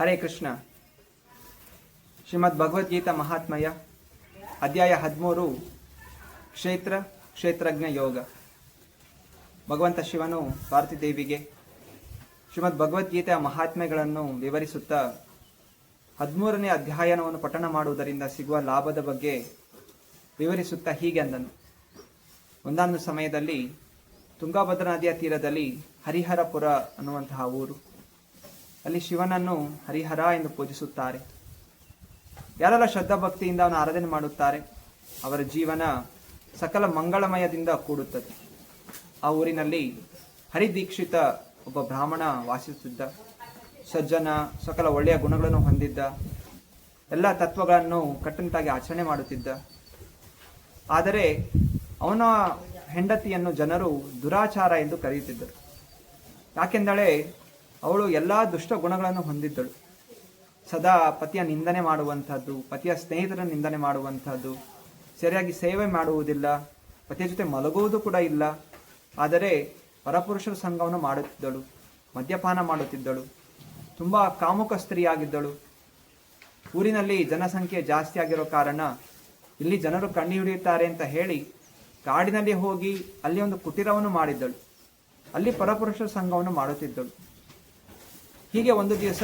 ಹರೇ ಕೃಷ್ಣ. ಶ್ರೀಮದ್ ಭಗವದ್ಗೀತಾ ಮಹಾತ್ಮಯ, ಅಧ್ಯಾಯ ಹದಿಮೂರು, ಕ್ಷೇತ್ರ ಕ್ಷೇತ್ರಜ್ಞ ಯೋಗ. ಭಗವಂತ ಶಿವನು ಪಾರ್ವತಿ ದೇವಿಗೆ ಶ್ರೀಮದ್ ಭಗವದ್ಗೀತೆಯ ಮಹಾತ್ಮೆಗಳನ್ನು ವಿವರಿಸುತ್ತಾ ಹದಿಮೂರನೇ ಅಧ್ಯಾಯನವನ್ನು ಪಠಣ ಮಾಡುವುದರಿಂದ ಸಿಗುವ ಲಾಭದ ಬಗ್ಗೆ ವಿವರಿಸುತ್ತಾ ಹೀಗೆ ಅಂದನು. ಒಂದಾನೊಂದು ಸಮಯದಲ್ಲಿ ತುಂಗಾಭದ್ರಾ ನದಿಯ ತೀರದಲ್ಲಿ ಹರಿಹರಪುರ ಅನ್ನುವಂತಹ ಊರು. ಅಲ್ಲಿ ಶಿವನನ್ನು ಹರಿಹರ ಎಂದು ಪೂಜಿಸುತ್ತಾರೆ. ಯಾರೆಲ್ಲ ಶ್ರದ್ಧಾ ಭಕ್ತಿಯಿಂದ ಅವನು ಆರಾಧನೆ ಮಾಡುತ್ತಾರೆ, ಅವರ ಜೀವನ ಸಕಲ ಮಂಗಳಮಯದಿಂದ ಕೂಡುತ್ತದೆ. ಆ ಊರಿನಲ್ಲಿ ಹರಿದೀಕ್ಷಿತ ಒಬ್ಬ ಬ್ರಾಹ್ಮಣ ವಾಸಿಸುತ್ತಿದ್ದ. ಸಜ್ಜನ ಸಕಲ ಒಳ್ಳೆಯ ಗುಣಗಳನ್ನು ಹೊಂದಿದ್ದ. ಎಲ್ಲ ತತ್ವಗಳನ್ನು ಕಟ್ಟುನಿಟ್ಟಾಗಿ ಆಚರಣೆ ಮಾಡುತ್ತಿದ್ದ. ಆದರೆ ಅವನ ಹೆಂಡತಿಯನ್ನು ಜನರು ದುರಾಚಾರ ಎಂದು ಕರೆಯುತ್ತಿದ್ದರು. ಯಾಕೆಂದರೆ ಅವಳು ಎಲ್ಲ ದುಷ್ಟ ಗುಣಗಳನ್ನು ಹೊಂದಿದ್ದಳು. ಸದಾ ಪತಿಯ ನಿಂದನೆ ಮಾಡುವಂಥದ್ದು, ಪತಿಯ ಸ್ನೇಹಿತರ ನಿಂದನೆ ಮಾಡುವಂಥದ್ದು, ಸರಿಯಾಗಿ ಸೇವೆ ಮಾಡುವುದಿಲ್ಲ, ಪತಿಯ ಜೊತೆ ಮಲಗುವುದು ಕೂಡ ಇಲ್ಲ. ಆದರೆ ಪರಪುರುಷರ ಸಂಘವನ್ನು ಮಾಡುತ್ತಿದ್ದಳು, ಮದ್ಯಪಾನ ಮಾಡುತ್ತಿದ್ದಳು, ತುಂಬ ಕಾಮುಕ ಸ್ತ್ರೀಯಾಗಿದ್ದಳು. ಊರಿನಲ್ಲಿ ಜನಸಂಖ್ಯೆ ಜಾಸ್ತಿ ಆಗಿರೋ ಕಾರಣ ಇಲ್ಲಿ ಜನರು ಕಣ್ಣಿ ಹಿಡಿಯುತ್ತಾರೆ ಅಂತ ಹೇಳಿ ಕಾಡಿನಲ್ಲಿ ಹೋಗಿ ಅಲ್ಲಿ ಒಂದು ಕುಟೀರವನ್ನು ಮಾಡಿದ್ದಳು. ಅಲ್ಲಿ ಪರಪುರುಷರ ಸಂಘವನ್ನು ಮಾಡುತ್ತಿದ್ದಳು. ಹೀಗೆ ಒಂದು ದಿವಸ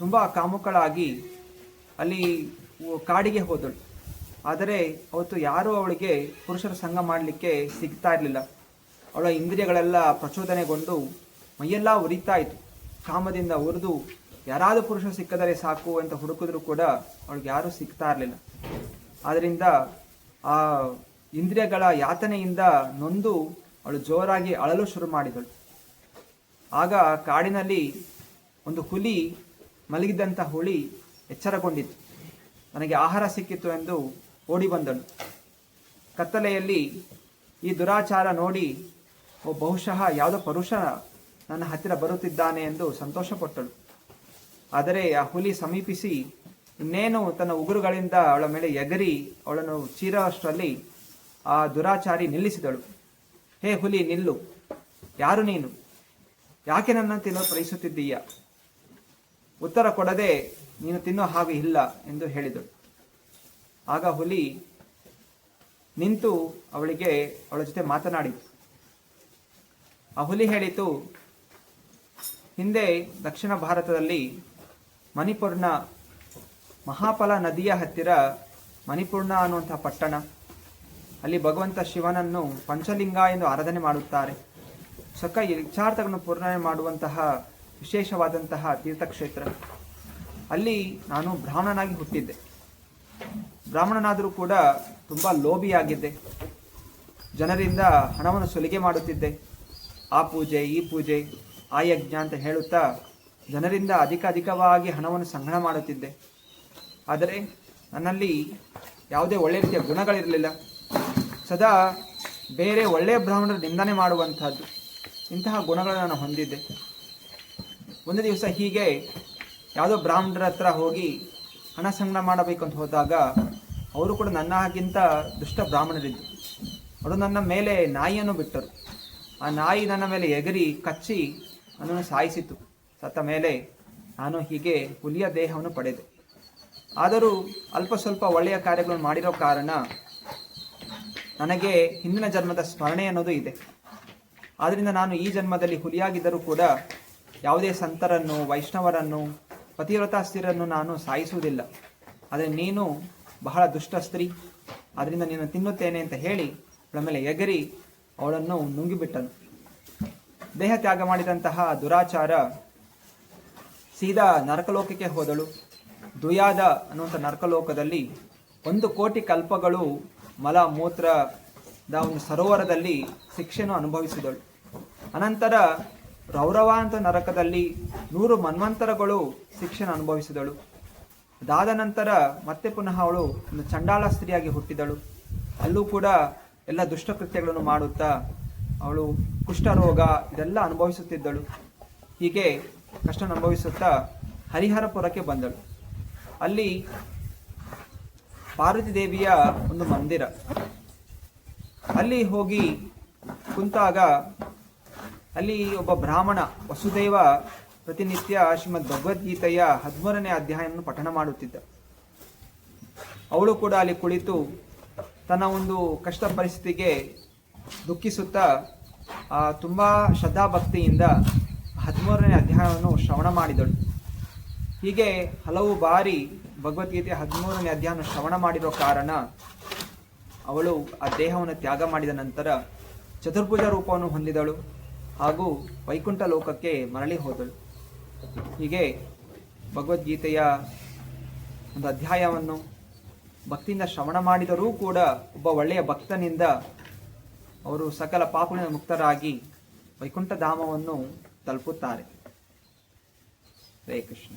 ತುಂಬ ಕಾಮುಕಳಾಗಿ ಅಲ್ಲಿ ಕಾಡಿಗೆ ಹೋದಳು. ಆದರೆ ಅವತ್ತು ಯಾರೂ ಅವಳಿಗೆ ಪುರುಷರ ಸಂಘ ಮಾಡಲಿಕ್ಕೆ ಸಿಗ್ತಾ ಇರಲಿಲ್ಲ. ಅವಳ ಇಂದ್ರಿಯಗಳೆಲ್ಲ ಪ್ರಚೋದನೆಗೊಂಡು ಮೈಯೆಲ್ಲ ಉರಿತಾ ಇತ್ತು. ಕಾಮದಿಂದ ಉರಿದು ಯಾರಾದರೂ ಪುರುಷ ಸಿಕ್ಕದರೆ ಸಾಕು ಅಂತ ಹುಡುಕಿದ್ರು ಕೂಡ ಅವಳಿಗೆ ಯಾರೂ ಸಿಗ್ತಾ ಇರಲಿಲ್ಲ. ಆದ್ದರಿಂದ ಆ ಇಂದ್ರಿಯಗಳ ಯಾತನೆಯಿಂದ ನೊಂದು ಅವಳು ಜೋರಾಗಿ ಅಳಲು ಶುರು ಮಾಡಿದಳು. ಆಗ ಕಾಡಿನಲ್ಲಿ ಒಂದು ಹುಲಿ ಮಲಗಿದ್ದಂಥ ಹುಲಿ ಎಚ್ಚರಗೊಂಡಿತು. ನನಗೆ ಆಹಾರ ಸಿಕ್ಕಿತು ಎಂದು ಓಡಿ ಬಂದಳು. ಕತ್ತಲೆಯಲ್ಲಿ ಈ ದುರಾಚಾರ ನೋಡಿ ಓ ಬಹುಶಃ ಯಾವುದೋ ಪುರುಷ ನನ್ನ ಹತ್ತಿರ ಬರುತ್ತಿದ್ದಾನೆ ಎಂದು ಸಂತೋಷಪಟ್ಟಳು ಆದರೆ ಆ ಹುಲಿ ಸಮೀಪಿಸಿ ಇನ್ನೇನು ತನ್ನ ಉಗುರುಗಳಿಂದ ಅವಳ ಮೇಲೆ ಎಗರಿ ಅವಳನ್ನು ಚೀರುವಷ್ಟರಲ್ಲಿ ಆ ದುರಾಚಾರಿ ನಿಲ್ಲಿಸಿದಳು. ಹೇ ಹುಲಿ ನಿಲ್ಲು, ಯಾರು ನೀನು? ಯಾಕೆ ನನ್ನ ತಿನ್ನೋ ಪ್ರಯತ್ನಿಸುತ್ತಿದ್ದೀಯ? ಉತ್ತರ ಕೊಡದೆ ನೀನು ತಿನ್ನೋ ಹಾಗೆ ಇಲ್ಲ ಎಂದು ಹೇಳಿದಳು. ಆಗ ಹುಲಿ ನಿಂತು ಅವಳಿಗೆ ಅವಳ ಜೊತೆ ಮಾತನಾಡಿತು. ಆ ಹುಲಿ ಹೇಳಿತು, ಹಿಂದೆ ದಕ್ಷಿಣ ಭಾರತದಲ್ಲಿ ಮಣಿಪುರ್ನ ಮಹಾಫಲ ನದಿಯ ಹತ್ತಿರ ಮಣಿಪುರ್ಣ ಅನ್ನುವಂಥ ಪಟ್ಟಣ, ಅಲ್ಲಿ ಭಗವಂತ ಶಿವನನ್ನು ಪಂಚಲಿಂಗ ಎಂದು ಆರಾಧನೆ ಮಾಡುತ್ತಾರೆ. ಸಕ ಇಚ್ಛಾರ್ಥಗಳನ್ನು ಪೂರ್ಣನೆ ಮಾಡುವಂತಹ ವಿಶೇಷವಾದಂತಹ ತೀರ್ಥಕ್ಷೇತ್ರ. ಅಲ್ಲಿ ನಾನು ಬ್ರಾಹ್ಮಣನಾಗಿ ಹುಟ್ಟಿದ್ದೆ. ಬ್ರಾಹ್ಮಣನಾದರೂ ಕೂಡ ತುಂಬ ಲೋಭಿಯಾಗಿದ್ದೆ. ಜನರಿಂದ ಹಣವನ್ನು ಸುಲಿಗೆ ಮಾಡುತ್ತಿದ್ದೆ. ಆ ಪೂಜೆ, ಈ ಪೂಜೆ ಆ ಯಜ್ಞ ಅಂತ ಹೇಳುತ್ತಾ ಜನರಿಂದ ಅಧಿಕ ಅಧಿಕವಾಗಿ ಹಣವನ್ನು ಸಂಗ್ರಹ ಮಾಡುತ್ತಿದ್ದೆ. ಆದರೆ ನನ್ನಲ್ಲಿ ಯಾವುದೇ ಒಳ್ಳೆಯ ರೀತಿಯ ಗುಣಗಳಿರಲಿಲ್ಲ. ಸದಾ ಬೇರೆ ಒಳ್ಳೆಯ ಬ್ರಾಹ್ಮಣರ ನಿಂದನೆ ಮಾಡುವಂಥದ್ದು ಇಂತಹ ಗುಣಗಳನ್ನು ನಾನು ಹೊಂದಿದ್ದೆ. ಒಂದು ದಿವಸ ಹೀಗೆ ಯಾವುದೋ ಬ್ರಾಹ್ಮಣರ ಹತ್ರ ಹೋಗಿ ಹಣ ಸಂಗ್ರಹ ಮಾಡಬೇಕು ಅಂತ ಹೋದಾಗ ಅವರು ಕೂಡ ನನ್ನ ಹಾಗಿಂತ ದುಷ್ಟ ಬ್ರಾಹ್ಮಣರಿದ್ದರು ಅವರು ನನ್ನ ಮೇಲೆ ನಾಯಿಯನ್ನು ಬಿಟ್ಟರು. ಆ ನಾಯಿ ನನ್ನ ಮೇಲೆ ಎಗರಿ ಕಚ್ಚಿ ನನ್ನನ್ನು ಸಾಯಿಸಿತು. ಸತ್ತ ಮೇಲೆ ನಾನು ಹೀಗೆ ಹುಲಿಯ ದೇಹವನ್ನು ಪಡೆದೆ. ಆದರೂ ಅಲ್ಪ ಸ್ವಲ್ಪ ಒಳ್ಳೆಯ ಕಾರ್ಯಗಳನ್ನು ಮಾಡಿರೋ ಕಾರಣ ನನಗೆ ಹಿಂದಿನ ಜನ್ಮದ ಸ್ಮರಣೆ ಅನ್ನೋದು ಇದೆ. ಆದ್ದರಿಂದ ನಾನು ಈ ಜನ್ಮದಲ್ಲಿ ಹುಲಿಯಾಗಿದ್ದರೂ ಕೂಡ ಯಾವುದೇ ಸಂತರನ್ನು, ವೈಷ್ಣವರನ್ನು, ಪತಿವ್ರತ ಸ್ತ್ರೀಯರನ್ನು ನಾನು ಸಾಯಿಸುವುದಿಲ್ಲ. ಆದರೆ ನೀನು ಬಹಳ ದುಷ್ಟ ಸ್ತ್ರೀ. ಅದರಿಂದ ನೀನು ತಿನ್ನುತ್ತೇನೆ ಅಂತ ಹೇಳಿ ಅವಳ ಮೇಲೆ ಎಗರಿ ಅವಳನ್ನು ನುಂಗಿಬಿಟ್ಟನು. ದೇಹ ತ್ಯಾಗ ಮಾಡಿದಂತಹ ದುರಾಚಾರ ಸೀದಾ ನರಕಲೋಕಕ್ಕೆ ಹೋದಳು. ದುಯಾದ ಅನ್ನುವಂಥ ನರಕಲೋಕದಲ್ಲಿ ಒಂದು ಕೋಟಿ ಕಲ್ಪಗಳು, ಮಲ ಮೂತ್ರದ ಒಂದು ಸರೋವರದಲ್ಲಿ ಶಿಕ್ಷೆಯನ್ನು ಅನುಭವಿಸಿದಳು. ಅನಂತರ ರೌರವ ಅಂತ ನರಕದಲ್ಲಿ ನೂರು ಮನ್ವಂತರಗಳು ಶಿಕ್ಷಣ ಅನುಭವಿಸಿದಳು. ಅದಾದ ನಂತರ ಮತ್ತೆ ಪುನಃ ಅವಳು ಒಂದು ಚಂಡಾಳ ಸ್ತ್ರೀಯಾಗಿ ಹುಟ್ಟಿದಳು. ಅಲ್ಲೂ ಕೂಡ ಎಲ್ಲ ದುಷ್ಟಕೃತ್ಯಗಳನ್ನು ಮಾಡುತ್ತಾ ಅವಳು ಕುಷ್ಠರೋಗ ಇದೆಲ್ಲ ಅನುಭವಿಸುತ್ತಿದ್ದಳು. ಹೀಗೆ ಕಷ್ಟ ಅನುಭವಿಸುತ್ತಾ ಹರಿಹರಪುರಕ್ಕೆ ಬಂದಳು. ಅಲ್ಲಿ ಪಾರ್ವತಿ ದೇವಿಯ ಒಂದು ಮಂದಿರ. ಅಲ್ಲಿ ಹೋಗಿ ಕುಂತಾಗ ಅಲ್ಲಿ ಒಬ್ಬ ಬ್ರಾಹ್ಮಣ ವಸುದೇವ ಪ್ರತಿನಿತ್ಯ ಶ್ರೀಮದ್ ಭಗವದ್ಗೀತೆಯ ಹದಿಮೂರನೇ ಅಧ್ಯಾಯವನ್ನು ಪಠಣ ಮಾಡುತ್ತಿದ್ದ. ಅವಳು ಕೂಡ ಅಲ್ಲಿ ಕುಳಿತು ತನ್ನ ಒಂದು ಕಷ್ಟ ಪರಿಸ್ಥಿತಿಗೆ ದುಃಖಿಸುತ್ತಾ ತುಂಬಾ ಶ್ರದ್ಧಾಭಕ್ತಿಯಿಂದ ಹದಿಮೂರನೇ ಅಧ್ಯಾಯವನ್ನು ಶ್ರವಣ ಮಾಡಿದಳು. ಹೀಗೆ ಹಲವು ಬಾರಿ ಭಗವದ್ಗೀತೆ ಹದಿಮೂರನೇ ಅಧ್ಯಾಯವನ್ನು ಶ್ರವಣ ಮಾಡಿರೋ ಕಾರಣ ಅವಳು ಆ ದೇಹವನ್ನು ತ್ಯಾಗ ಮಾಡಿದ ನಂತರ ಚತುರ್ಭುಜ ರೂಪವನ್ನು ಹೊಂದಿದಳು. ಹಾಗೂ ವೈಕುಂಠ ಲೋಕಕ್ಕೆ ಮರಳಿ ಹೋದಳು. ಹೀಗೆ ಭಗವದ್ಗೀತೆಯ ಒಂದು ಅಧ್ಯಾಯವನ್ನು ಭಕ್ತಿಯಿಂದ ಶ್ರವಣ ಮಾಡಿದರೂ ಕೂಡ ಒಬ್ಬ ಒಳ್ಳೆಯ ಭಕ್ತನಿಂದ ಅವರು ಸಕಲ ಪಾಪಗಳಿಂದ ಮುಕ್ತರಾಗಿ ವೈಕುಂಠಧಾಮವನ್ನು ತಲುಪುತ್ತಾರೆ. ಹರೇ ಕೃಷ್ಣ.